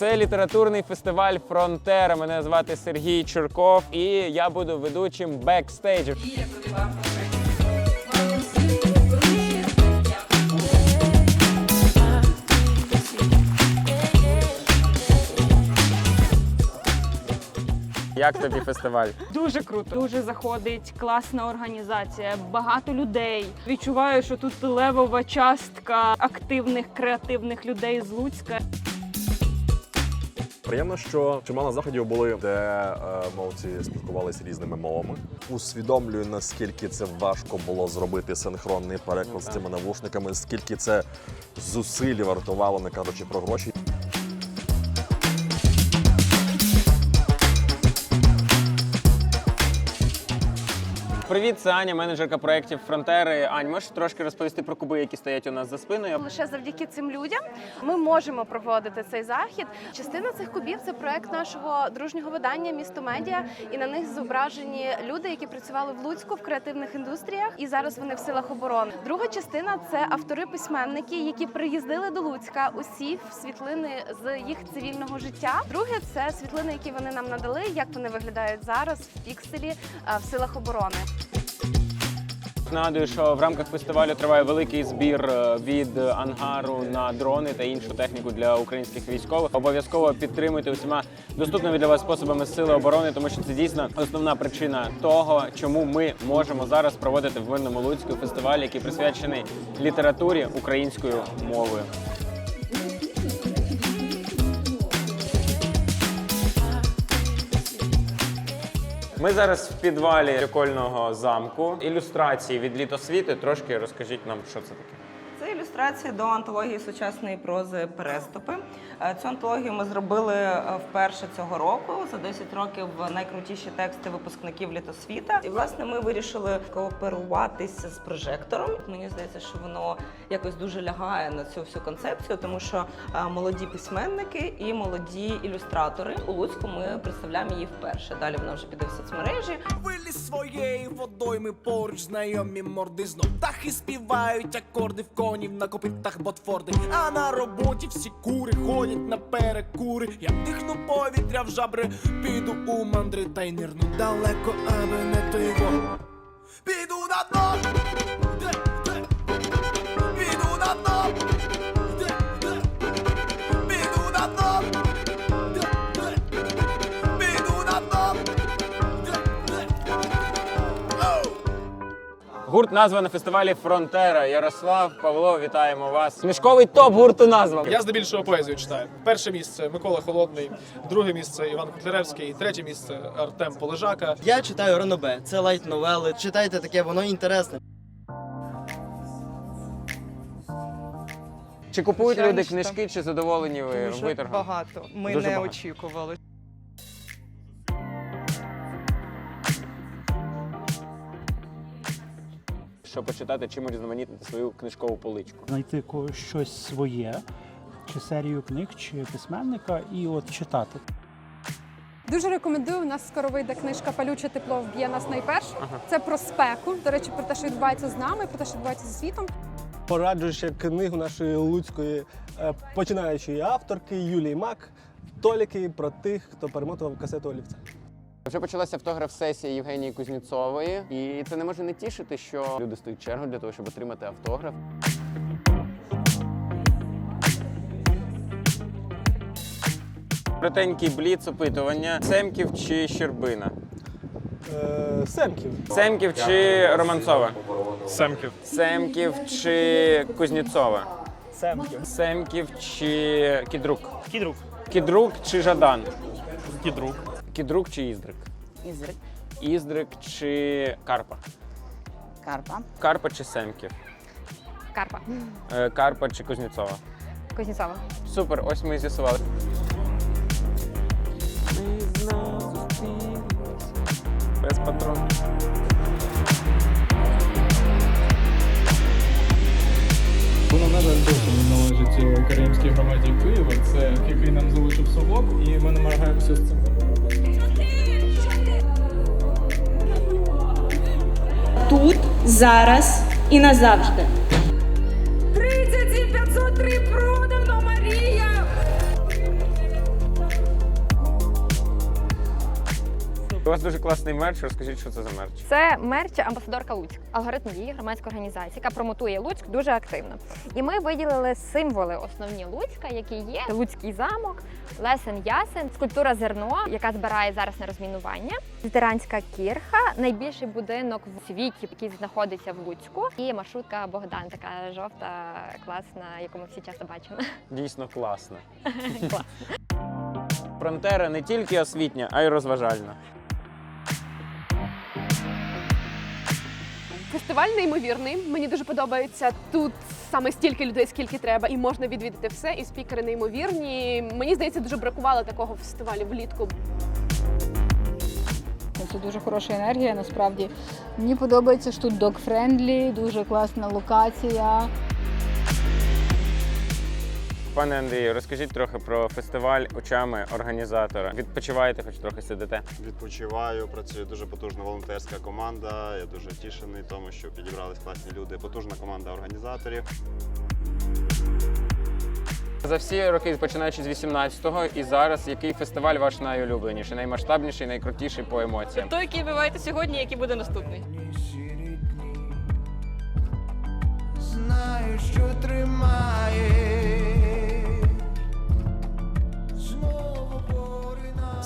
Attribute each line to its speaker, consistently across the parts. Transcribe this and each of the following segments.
Speaker 1: Це літературний фестиваль Фронтера. Мене звати Сергій Чурков, і я буду ведучим бекстейджу. Як тобі фестиваль?
Speaker 2: Дуже круто, дуже заходить, класна організація, багато людей. Відчуваю, що тут левова частка активних креативних людей з Луцька.
Speaker 3: Приємно, що чимало заходів були, де е, мовці спілкувалися різними мовами. Усвідомлюю, наскільки це важко було зробити синхронний переклад з цими навушниками, скільки це зусиль вартувало, не кажучи про гроші.
Speaker 1: Привіт, це Аня, менеджерка проєктів Фронтери. Ань, можеш трошки розповісти про куби, які стоять у нас за спиною?
Speaker 4: Лише завдяки цим людям ми можемо проводити цей захід. Частина цих кубів це проект нашого дружнього видання Місто Медіа, і на них зображені люди, які працювали в Луцьку в креативних індустріях, і зараз вони в силах оборони. Друга частина це автори-письменники, які приїздили до Луцька. Усі в світлини з їх цивільного життя. Друге це світлини, які вони нам надали, як вони виглядають зараз в пікселі в силах оборони.
Speaker 1: Нагадую, що в рамках фестивалю триває великий збір е, від ангару на дрони та іншу техніку для українських військових. Обов'язково підтримуйте усіма доступними для вас способами сили оборони, тому що це дійсно основна причина того, чому ми можемо зараз проводити в мирному Луцьку фестиваль, який присвячений літературі українською мовою. Ми зараз в підвалі прикольного замку. Ілюстрації від літосвіти. Трошки розкажіть нам, що це таке.
Speaker 5: Це ілюстрація до антології сучасної прози Переступи. Е, Цю антологію ми зробили е, вперше цього року. За 10 років найкрутіші тексти випускників літосвіта. І власне ми вирішили кооперуватися з прожектором. Мені здається, що воно якось дуже лягає на цю всю концепцію, тому що е, молоді письменники і молоді ілюстратори у Луцьку ми представляємо її вперше. Далі вона вже піде в соцмережі.
Speaker 6: Виліз своєї водойми поруч знайомі морди знов птахи співають акорди в конів на копитах ботфорди. А на роботі всі кури ходять на перекури. Я дихну повітря в жабри, піду у мандри та й нирну далеко, аби не той во. Піду на дно.
Speaker 1: Гурт назва на фестивалі Фронтера. Ярослав, Павло, вітаємо вас. Книжковий топ гурту назва.
Speaker 7: Я здебільшого поезію читаю. Перше місце Микола Холодний, друге місце Іван Котляревський, третє місце Артем Полежака.
Speaker 8: Я читаю ранобе. Це лайт новели. Читайте таке, воно інтересне.
Speaker 1: Чи купують
Speaker 9: Звичайно,
Speaker 1: люди
Speaker 9: що
Speaker 1: книжки, чи задоволені ви
Speaker 9: Дуже
Speaker 1: виторгом?
Speaker 9: багато. Ми
Speaker 1: Дуже
Speaker 9: не
Speaker 1: багато.
Speaker 9: очікували.
Speaker 1: Щоб почитати, чим різноманітнити свою книжкову поличку.
Speaker 10: знайти щось своє, чи серію книг, чи письменника, і от читати.
Speaker 11: Дуже рекомендую. У нас скоро вийде книжка Палюче тепло вб'є нас найперше. Це про спеку. До речі, про те, що відбувається з нами, про те, що відбувається зі світом.
Speaker 12: Пораджу ще книгу нашої луцької е, починаючої авторки Юлії Мак Толіки про тих, хто перемотував касету олівця.
Speaker 1: Вже почалася автограф-сесія Євгенії Кузніцової, і це не може не тішити, що люди стоять чергу для того, щоб отримати автограф. Коротенький бліц опитування. Семків чи Щербина?
Speaker 12: Е, Семків.
Speaker 1: Семків чи Романцова?
Speaker 7: Семків.
Speaker 1: Семків чи Кузніцова?
Speaker 12: Семків.
Speaker 1: Семків чи Кідрук?
Speaker 7: Кідрук.
Speaker 1: Кідрук чи Жадан?
Speaker 7: Кідрук.
Speaker 1: Кідрук чи Іздрик?
Speaker 9: Ізрик.
Speaker 1: Іздрик чи Карпа?
Speaker 9: Карпа.
Speaker 1: Карпа чи Семків?
Speaker 11: Карпа.
Speaker 1: Е, Карпа чи Кузніцова?
Speaker 11: Кузнєцова.
Speaker 1: Супер, ось ми і з'ясували. Ми без патрона.
Speaker 7: Воно, на жаль, досі не належить Караїмській громаді Києва. Це який нам залишив совок, і ми намагаємося з цим.
Speaker 2: Тут, зараз і назавжди.
Speaker 1: У вас дуже класний мерч. Розкажіть, що це за мерч.
Speaker 13: Це мерч амбасадорка Луцьк, алгоритм дії громадська організація, яка промотує Луцьк дуже активно. І ми виділили символи основні Луцька, які є Луцький замок, Лесен Ясен, скульптура зерно, яка збирає зараз на розмінування, ветеранська кірха, найбільший будинок в світі, який знаходиться в Луцьку, і маршрутка Богдан, така жовта, класна, яку ми всі часто бачимо.
Speaker 1: Дійсно класно.
Speaker 13: Клас.
Speaker 1: Фронтера не тільки освітня, а й розважальна.
Speaker 14: Фестиваль неймовірний. Мені дуже подобається тут саме стільки людей, скільки треба, і можна відвідати все. І спікери неймовірні. Мені здається, дуже бракувало такого фестивалю влітку.
Speaker 15: Це дуже хороша енергія, насправді. Мені подобається, що тут док-френдлі, дуже класна локація.
Speaker 1: Пане Андрію, розкажіть трохи про фестиваль очами організатора. Відпочиваєте, хоч трохи сидите.
Speaker 16: Відпочиваю, працює дуже потужна волонтерська команда. Я дуже тішений тому, що підібрались класні люди. Потужна команда організаторів.
Speaker 1: За всі роки, починаючи з 18-го, і зараз який фестиваль ваш найулюбленіший, наймасштабніший, найкрутіший по емоціям?
Speaker 2: Той, який ви маєте сьогодні, який буде наступний.
Speaker 6: Знаю, що тримає.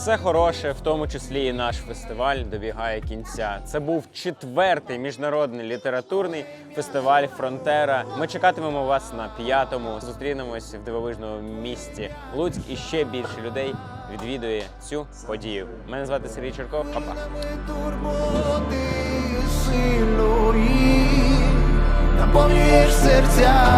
Speaker 1: Все хороше, в тому числі і наш фестиваль, добігає кінця. Це був четвертий міжнародний літературний фестиваль Фронтера. Ми чекатимемо вас на п'ятому. Зустрінемось в дивовижному місті Луцьк і ще більше людей відвідує цю подію. Мене звати Сергій Черков. Па-па.
Speaker 6: наповнюєш серця.